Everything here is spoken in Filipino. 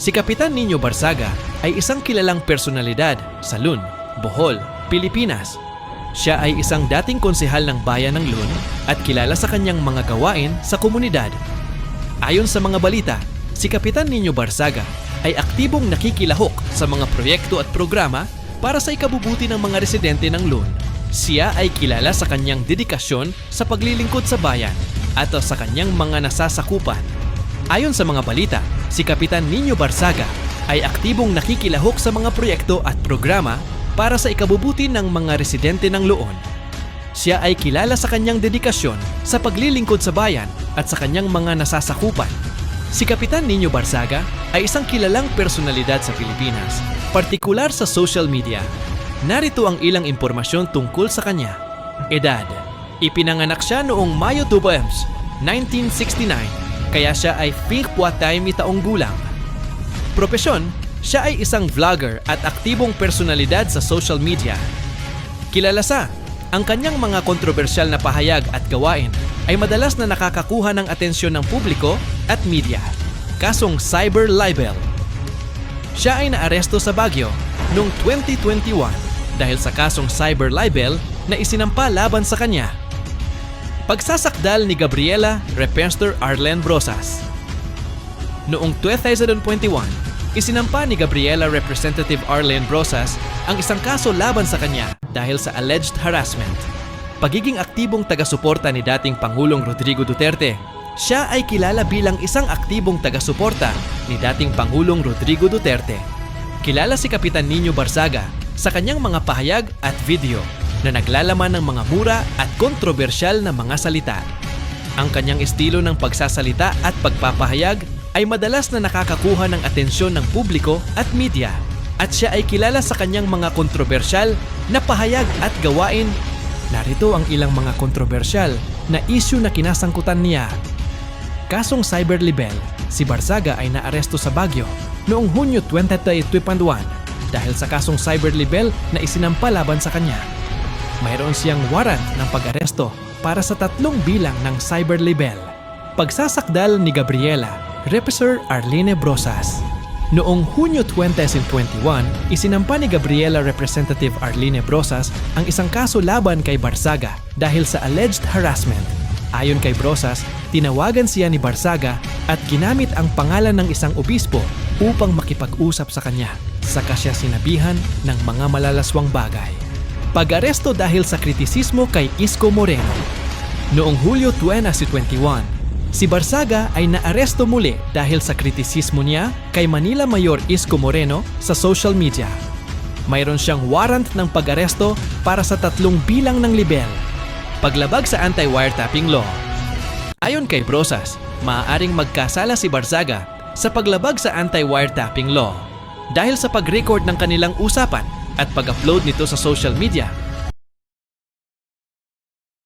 Si Kapitan Nino Barsaga ay isang kilalang personalidad sa Lun, Bohol, Pilipinas. Siya ay isang dating konsehal ng bayan ng Lun at kilala sa kanyang mga gawain sa komunidad. Ayon sa mga balita, si Kapitan Nino Barsaga ay aktibong nakikilahok sa mga proyekto at programa para sa ikabubuti ng mga residente ng Lun. Siya ay kilala sa kanyang dedikasyon sa paglilingkod sa bayan at sa kanyang mga nasasakupan. Ayon sa mga balita, si Kapitan Nino Barsaga ay aktibong nakikilahok sa mga proyekto at programa para sa ikabubuti ng mga residente ng Loon. Siya ay kilala sa kanyang dedikasyon sa paglilingkod sa bayan at sa kanyang mga nasasakupan. Si Kapitan Nino Barsaga ay isang kilalang personalidad sa Pilipinas, partikular sa social media. Narito ang ilang impormasyon tungkol sa kanya. Edad. Ipinanganak siya noong Mayo 2 Bems, 1969, kaya siya ay 54 taong gulang. Propesyon, siya ay isang vlogger at aktibong personalidad sa social media. Kilala sa, ang kanyang mga kontrobersyal na pahayag at gawain ay madalas na nakakakuha ng atensyon ng publiko at media. Kasong cyber libel. Siya ay naaresto sa Baguio noong 2021 dahil sa kasong cyber libel na isinampa laban sa kanya. Pagsasakdal ni Gabriela Repenster Arlen Brosas Noong 2021, isinampa ni Gabriela Representative Arlen Brosas ang isang kaso laban sa kanya dahil sa alleged harassment. Pagiging aktibong taga-suporta ni dating Pangulong Rodrigo Duterte, siya ay kilala bilang isang aktibong taga-suporta ni dating Pangulong Rodrigo Duterte. Kilala si Kapitan Nino Barzaga sa kanyang mga pahayag at video na naglalaman ng mga mura at kontrobersyal na mga salita. Ang kanyang estilo ng pagsasalita at pagpapahayag ay madalas na nakakakuha ng atensyon ng publiko at media at siya ay kilala sa kanyang mga kontrobersyal na pahayag at gawain. Narito ang ilang mga kontrobersyal na issue na kinasangkutan niya. Kasong cyber libel, si Barzaga ay naaresto sa Baguio noong Hunyo 2021 dahil sa kasong cyber libel na isinampa laban sa kanya. Mayroon siyang warrant ng pag-aresto para sa tatlong bilang ng cyber libel. Pagsasakdal ni Gabriela, Represor Arlene Brosas. Noong Hunyo 2021, isinampa ni Gabriela Representative Arlene Brosas ang isang kaso laban kay Barsaga dahil sa alleged harassment. Ayon kay Brosas, tinawagan siya ni Barsaga at ginamit ang pangalan ng isang obispo upang makipag-usap sa kanya. Saka siya sinabihan ng mga malalaswang bagay. Pag-aresto dahil sa kritisismo kay Isko Moreno. Noong Hulyo 2021, Si Barsaga ay naaresto muli dahil sa kritisismo niya kay Manila Mayor Isko Moreno sa social media. Mayroon siyang warrant ng pag-aresto para sa tatlong bilang ng libel. Paglabag sa anti-wiretapping law. Ayon kay Brosas, maaaring magkasala si Barzaga sa paglabag sa anti-wiretapping law dahil sa pag-record ng kanilang usapan at pag-upload nito sa social media